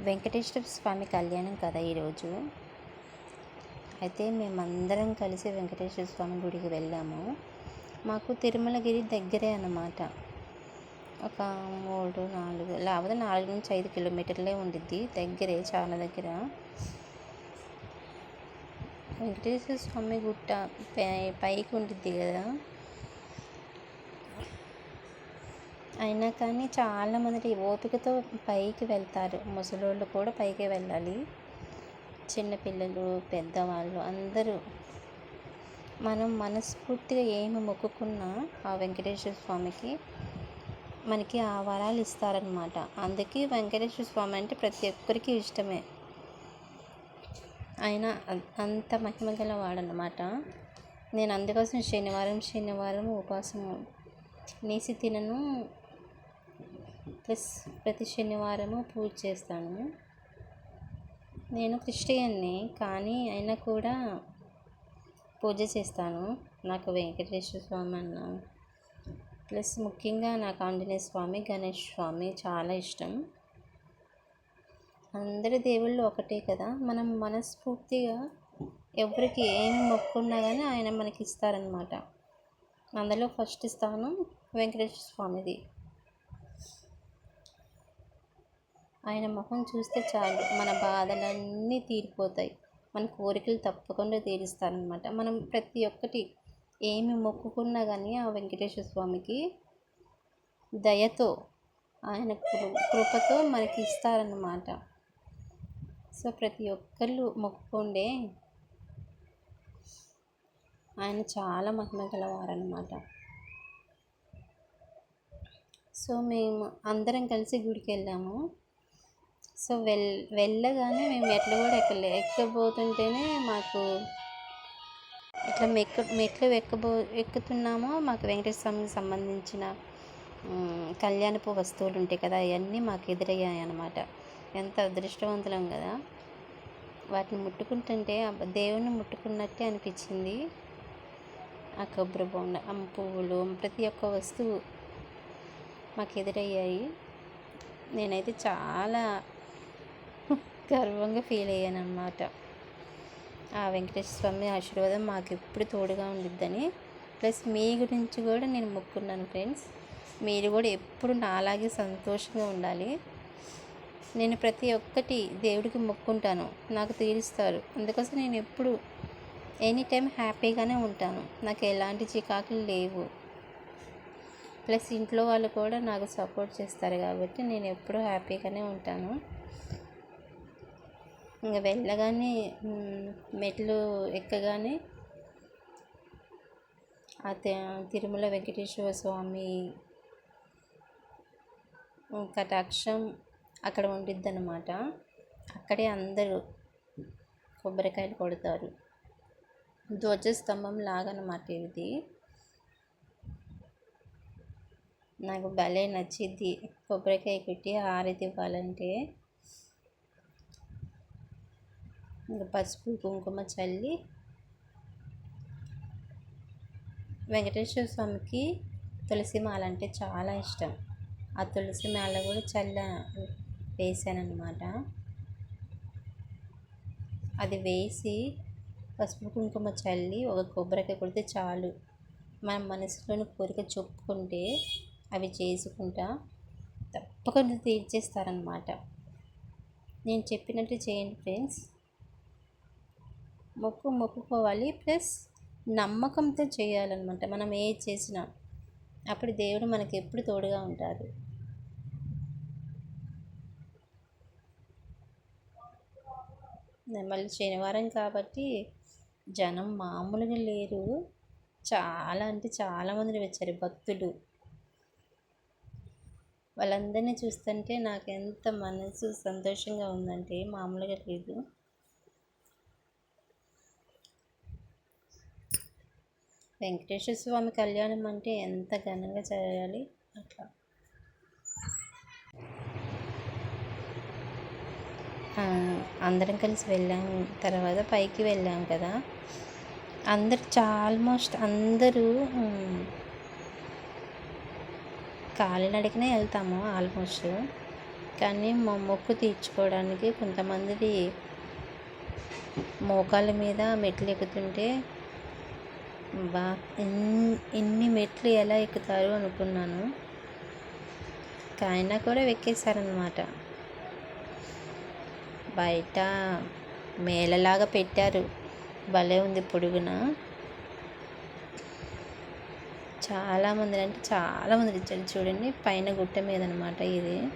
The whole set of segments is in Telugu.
వెంకటేశ్వర స్వామి కళ్యాణం కదా ఈరోజు? అయితే మేమందరం కలిసి వెంకటేశ్వర స్వామి గుడికి వెళ్ళాము. మాకు తిరుమలగిరి దగ్గరే అన్నమాట. ఒక మూడు నాలుగు లేకపోతే నాలుగు నుంచి ఐదు కిలోమీటర్లే ఉండిద్ది దగ్గరే చాలా దగ్గర. వెంకటేశ్వర స్వామి గుట్ట పై- పైకి ఉండిద్ది కదా. అయినా కానీ చాలామంది ఓపికతో పైకి వెళ్తారు. ముసలోళ్ళు కూడా పైకి వెళ్ళాలి. చిన్నపిల్లలు పెద్దవాళ్ళు అందరూ. మనం మనస్ఫూర్తిగా ఏమి మొక్కుకున్నా ఆ వెంకటేశ్వర స్వామికి మనకి ఆ వరాలు ఇస్తారనమాట అందుకే వెంకటేశ్వర స్వామి అంటే ప్రతి ఒక్కరికి ఇష్టమే. ఆయన అంత మహిమ గల వాడనమాట నేను అందుకోసం శనివారం శనివారం ఉపవాసం నేసి తినను ప్లస్ ప్రతి శనివారము పూజ చేస్తాను. నేను క్రిస్టియన్ని కానీ అయినా కూడా పూజ చేస్తాను. నాకు వెంకటేశ్వర స్వామి అన్న. ప్లస్ ముఖ్యంగా నాకు ఆంజనేయ స్వామి గణేష్ స్వామి చాలా ఇష్టం. అందరి దేవుళ్ళు ఒకటే కదా. మనం మనస్ఫూర్తిగా ఎవరికి ఏం మొక్కున్నా కానీ ఆయన మనకి ఇస్తారనమాట అందులో ఫస్ట్ స్థానం వెంకటేశ్వర స్వామిది. ఆయన ముఖం చూస్తే చాలు. మన బాధలన్నీ తీరిపోతాయి. మన కోరికలు తప్పకుండా తీరుస్తానమాట మనం ప్రతి ఒక్కటి ఏమి మొక్కుకున్నా కానీ ఆ వెంకటేశ్వర స్వామికి దయతో ఆయన కృపతో మనకి ఇస్తారన్నమాట. సో ప్రతి ఒక్కళ్ళు మొక్కుకుండే ఆయన చాలా మహిమ గలవారనమాట సో మేము అందరం కలిసి గుడికి వెళ్ళాము సో వెల్ వెళ్ళగానే మేము మెట్లు కూడా ఎక్కలే ఎక్కబోతుంటేనే మాకు ఇట్లా మెక్క మెట్లు ఎక్కబో ఎక్కుతున్నామో మాకు వెంకటేశ్వర స్వామికి సంబంధించిన కళ్యాణపు వస్తువులు ఉంటాయి కదా అవన్నీ మాకు ఎదురయ్యాయి అనమాట ఎంత అదృష్టవంతులం కదా. వాటిని ముట్టుకుంటుంటే దేవుణ్ణి ముట్టుకున్నట్టే అనిపించింది. ఆ కొబ్బరి బొండ ఆ పువ్వులు ప్రతి ఒక్క వస్తువు మాకు ఎదురయ్యాయి. నేనైతే చాలా గర్వంగా ఫీల్ అయ్యాను అనమాట ఆ వెంకటేశ్వర స్వామి ఆశీర్వాదం మాకు ఎప్పుడు తోడుగా ఉండిద్దని. ప్లస్ మీ గురించి కూడా నేను మొక్కున్నాను ఫ్రెండ్స్. మీరు కూడా ఎప్పుడు నాలాగే సంతోషంగా ఉండాలి. నేను ప్రతి ఒక్కటి దేవుడికి మొక్కుంటాను. నాకు తీరుస్తారు. అందుకోసం నేను ఎప్పుడు ఎనీ టైం హ్యాపీగానే ఉంటాను. నాకు ఎలాంటి చికాకులు లేవు. ప్లస్ ఇంట్లో వాళ్ళు కూడా నాకు సపోర్ట్ చేస్తారు కాబట్టి నేను ఎప్పుడూ హ్యాపీగానే ఉంటాను. ఇంకా వెళ్ళగానే మెట్లు ఎక్కగానే ఆ తిరుమల వెంకటేశ్వర స్వామి కటాక్షం అక్కడ ఉండిద్ది అనమాట అక్కడే అందరూ కొబ్బరికాయలు కొడతారు. ధ్వజస్తంభం లాగనమాట ఇది. నాకు భలే నచ్చిద్ది. కొబ్బరికాయ కొట్టి హారతి ఇవ్వాలంటే ఇంకా పసుపు కుంకుమ చల్లి వెంకటేశ్వర స్వామికి తులసి మాల అంటే చాలా ఇష్టం. ఆ తులసి మాల కూడా చల్ల వేసానన్నమాట. అది వేసి పసుపు కుంకుమ చల్లి ఒక కొబ్బరికాయ కొడితే చాలు. మన మనసులోని కోరిక చెప్పుకుంటే అవి చేసుకుంటా తప్పకుండా తీర్చేస్తారనమాట నేను చెప్పినట్టు చేయండి ఫ్రెండ్స్. మొక్కు మొక్కుకోవాలి. ప్లస్ నమ్మకంతో చేయాలన్నమాట. మనం ఏ చేసినా అప్పుడు దేవుడు మనకి ఎప్పుడు తోడుగా ఉంటారు మళ్ళీ శనివారం కాబట్టి జనం మామూలుగా లేరు. చాలా అంటే చాలామందిని వచ్చారు. భక్తులు. వాళ్ళందరినీ చూస్తుంటే నాకు ఎంత మనసు సంతోషంగా ఉందంటే మామూలుగా లేదు. వెంకటేశ్వర స్వామి కళ్యాణం అంటే ఎంత ఘనంగా చేయాలి అట్లా. అందరం కలిసి వెళ్ళాం. తర్వాత పైకి వెళ్ళాం కదా. అందరు ఆల్మోస్ట్ అందరూ మ్, వెళ్తాము ఆల్మోస్ట్. కానీ మా మొక్కు తీర్చుకోవడానికి కొంతమందిది మోకాళ్ళ మీద మెట్లు ఎక్కుతుంటే బా ఎన్ని మెట్లు ఎలా ఎక్కుతారు అనుకున్నాను. ఆయన కూడా ఎక్కేశారనమాట బయట మేళలాగా పెట్టారు. భలే ఉంది పొడుగున. చాలామంది అంటే చాలామంది ఇచ్చారు చూడండి పైన గుట్ట మీద అనమాట ఇది.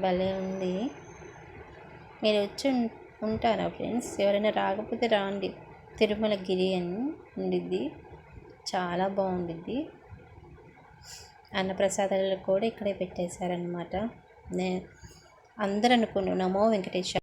భలే ఉంది. మీరు వచ్చి ఉం- ఉంటారా ఫ్రెండ్స్? ఎవరైనా రాకపోతే రాండి. తిరుమల గిరి అని ఉండిద్ది. చాలా బాగుండిద్ది. అన్నప్రసాదాలు కూడా ఇక్కడే పెట్టేశారనమాట నే అందరూ అనుకున్నాను నమో వెంకటేశ్వర